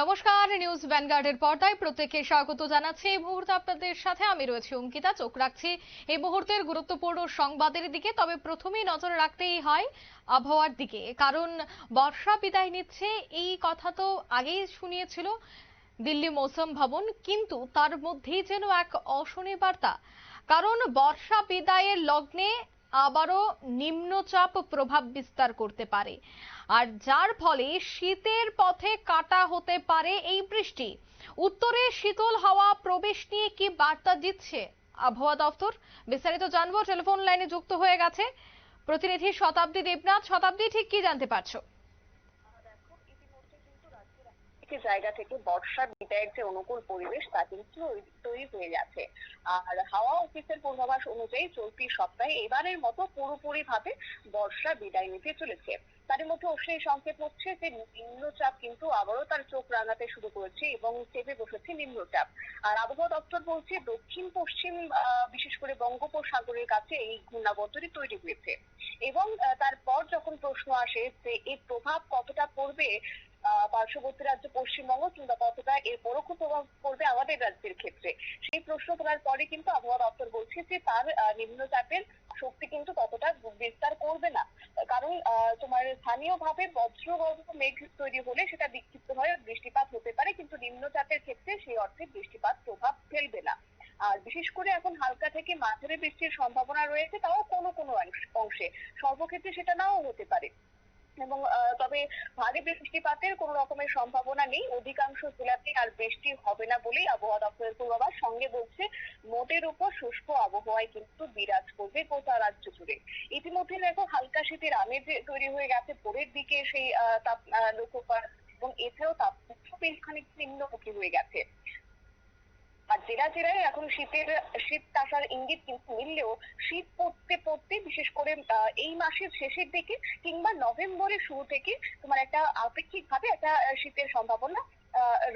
নমস্কার, নিউজ ভ্যানগার্ডের পর্দায় প্রত্যেককে স্বাগত জানাচ্ছি। এই মুহূর্তে আপনাদের সাথে আমি রয়েছি অঙ্কিতা, চোখ রাখছি। এই মুহূর্তের গুরুত্বপূর্ণ সংবাদের দিকে, তবে প্রথমেই নজর রাখতেই হয় আবহাওয়ার দিকে। কারণ বর্ষা বিদায় নিচ্ছে, এই কথা তো আগেই শুনিয়েছিল দিল্লি মৌসুম ভবন, কিন্তু তার মধ্যেই যেন এক অশনি বার্তা। কারণ বর্ষা বিদায়ের লগ্নে আবারও নিম্নচাপ প্রভাব বিস্তার করতে পারে। আর যার ফলে শীতের পথে কাটা হতে পারে এই বৃষ্টি। উত্তরে শীতল হাওয়া প্রবেশ নিয়ে কি বার্তা দিচ্ছে আবহাওয়া দফতর? বিস্তারিত জানব, টেলিফোন লাইনে যুক্ত হয়ে গেছে প্রতিনিধি শতাব্দী দেবনাথ। শতাব্দী ঠিক কি জানতে পারছ? একটি জায়গা থেকে বর্ষার বিদায়ের যে অনুকূল পরিবেশ, তা কিন্তু তৈরি হয়ে যাচ্ছে আর হাওয়া অফিসের পূর্বাভাস অনুযায়ী চলতি সপ্তাহে এবারের মতো পুরোপুরি ভাবে বর্ষা বিদায় নিতে চলেছে। তারই মধ্যে অবশ্যই সংকেত হচ্ছে যে নিম্নচাপ কিন্তু আবারও তার চোখ রাঙাতে শুরু করেছে এবং চেপে বসেছে নিম্নচাপ। আর আবহাওয়া দপ্তর বলছে, দক্ষিণ, পশ্চিম বিশেষ করে বঙ্গোপসাগরের কাছে এই ঘূর্ণাবর্তটি তৈরি হয়েছে। এবং তারপর যখন প্রশ্ন আসে যে এর প্রভাব কতটা পড়বে পার্শ্ববর্তী রাজ্য, পশ্চিমবঙ্গ কিংবা কতটা এর পরোক্ষ প্রভাব পড়বে আমাদের রাজ্যের ক্ষেত্রে? সেই প্রশ্ন তোলার পরে কিন্তু আবহাওয়া দপ্তর বলছে যে তার নিম্নচাপের শক্তি কিন্তু ততটা বিস্তার করবে না। কারণ তোমার স্থানীয়ভাবে বজ্রগর্ভ মেঘ তৈরি হলে সেটা বিক্ষিপ্ত হয়ে বৃষ্টিপাত হতে পারে, কিন্তু নিম্নচাপের ক্ষেত্রে সেই অর্থে বৃষ্টিপাত প্রভাব ফেলবে না। আর বিশেষ করে এখন হালকা থেকে মাঝারি বৃষ্টির সম্ভাবনা রয়েছে, তাও কোনো কোনো অংশে। সর্বক্ষেত্রে সেটা নাও হতে পারে। এবং তবে ভারী বৃষ্টিপাতের কোন রকমের সম্ভাবনা নেই। অধিকাংশ জেলাতে আর বৃষ্টি হবে না বলেই আবহাওয়া দপ্তরের পূর্বাভাস। সঙ্গে বলছে, মোটের উপর শুষ্ক আবহাওয়ায় কিন্তু বিরাজ করবে গোটা রাজ্য জুড়ে। ইতিমধ্যে দেখো, হালকা শীতের আমেজ তৈরি হয়ে গেছে। ভোরের দিকে সেই তাপ লক্ষ্য করা এবং এছাড়াও তাপমাত্রা বেশ খানিক নিম্নমুখী হয়ে গেছে। আর জেলা জেলায় এখন শীতের, শীত আসার ইঙ্গিত কিন্তু মিললেও শীত পড়তে পড়তে, বিশেষ করে এই মাসের শেষের দিকে কিংবা নভেম্বরের শুরু থেকে তোমার একটা আপেক্ষিক ভাবে একটা শীতের সম্ভাবনা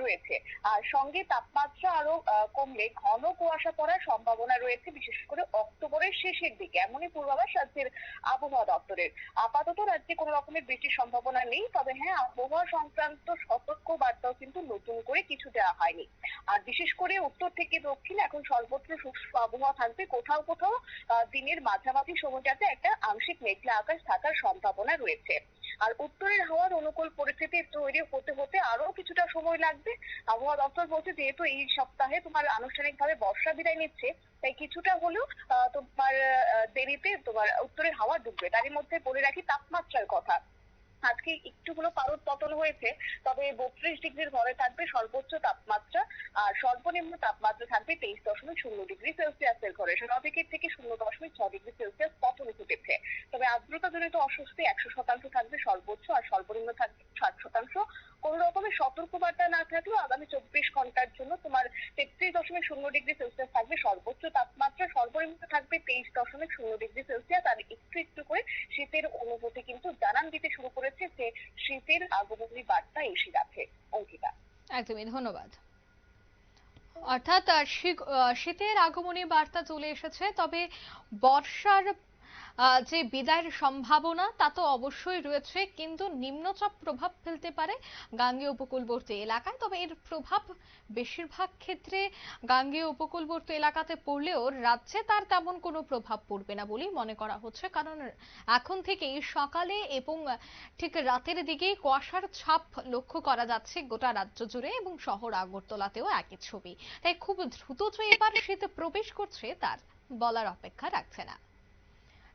রয়েছে। আর সঙ্গে তাপমাত্রা আরও কমলে ঘন কুয়াশা পড়ার সম্ভাবনা রয়েছে, বিশেষ করে অক্টোবরের শেষের দিকে। এমনই পূর্বাভাস রাজ্যের আবহাওয়া দপ্তরের। আপাতত রাজ্যে কোনো রকমের বৃষ্টির সম্ভাবনা নেই, তবে হ্যাঁ আবহাওয়া সংক্রান্ত সতর্ক বার্তাও কিন্তু নতুন করে কিছু দেওয়া হয়নি। আর বিশেষ করে উত্তর থেকে দক্ষিণ, এখন সর্বত্র শুষ্ক আবহাওয়া থাকবে। কোথাও কোথাও দিনের মাঝামাঝি সময়টাতে একটা আংশিক মেঘলা আকাশ থাকার সম্ভাবনা রয়েছে। আর উত্তরের হাওয়ার অনুকূল পরিস্থিতি তৈরি হতে হতে আরও কিছুটা সময় লাগবে। আবহাওয়া দপ্তর বলছে, যেহেতু এই সপ্তাহে তোমার আনুষ্ঠানিকভাবে বর্ষা বিদায় নিচ্ছে, তাই কিছুটা হলেও তোমার দেরিতে তোমার উত্তরের হাওয়া ডুববে। তারই মধ্যে বলে রাখি তাপমাত্রার কথা। আজকে একটু হলো পারদ পতন হয়েছে, তবে বত্রিশ ডিগ্রির ঘরে থাকবে সর্বোচ্চ তাপমাত্রা। আর সর্বনিম্ন তাপমাত্রা থাকবে তেইশ দশমিক শূন্য ডিগ্রি সেলসিয়াসের ঘরে। স্বাভাবিকের থেকে শূন্য দশমিক ছ ডিগ্রি সেলসিয়াস পতন ঘটেছে তবে আর্দ্রতা জনিত অস্বস্তি একশো শতাংশ থাকবে সর্বোচ্চ আর সর্বনিম্ন থাকবে ষাট শতাংশ। কোন রকমের সতর্কবার্তা না থাকলেও আগামী চব্বিশ ঘণ্টার জন্য তোমার তেত্রিশ দশমিক শূন্য ডিগ্রি সেলসিয়াস থাকবে সর্বোচ্চ তাপমাত্রা। সর্বনিম্ন থাকবে তেইশ দশমিক শূন্য ডিগ্রি সেলসিয়াস আর একটু একটু করে শীতের অনুভূতি কিন্তু জানান দিতে শুরু করেছে যে শীতের আগমনী বার্তা এসে গেছে। অঙ্কিতা। একদমই, ধন্যবাদ। অর্থাৎ শীতের আগমনী বার্তা চলে এসেছে। তবে বর্ষার যে বিদায়ের সম্ভাবনা, তা তো অবশ্যই রয়েছে, কিন্তু নিম্নচাপ প্রভাব ফেলতে পারে গাঙ্গেয় উপকূলবর্তী এলাকায়। তবে এর প্রভাব বেশিরভাগ ক্ষেত্রে গাঙ্গেয় উপকূলবর্তী এলাকাতে পড়লেও রাজ্যে তার তেমন কোনো প্রভাব পড়বে না বলেই মনে করা হচ্ছে। কারণ এখন থেকেই সকালে এবং ঠিক রাতের দিকেই কুয়াশার ছাপ লক্ষ্য করা যাচ্ছে গোটা রাজ্য জুড়ে এবং শহর আগরতলাতেও একই ছবি। তাই খুব দ্রুত যে এবার শীত প্রবেশ করছে, তার বলার অপেক্ষা রাখছে না।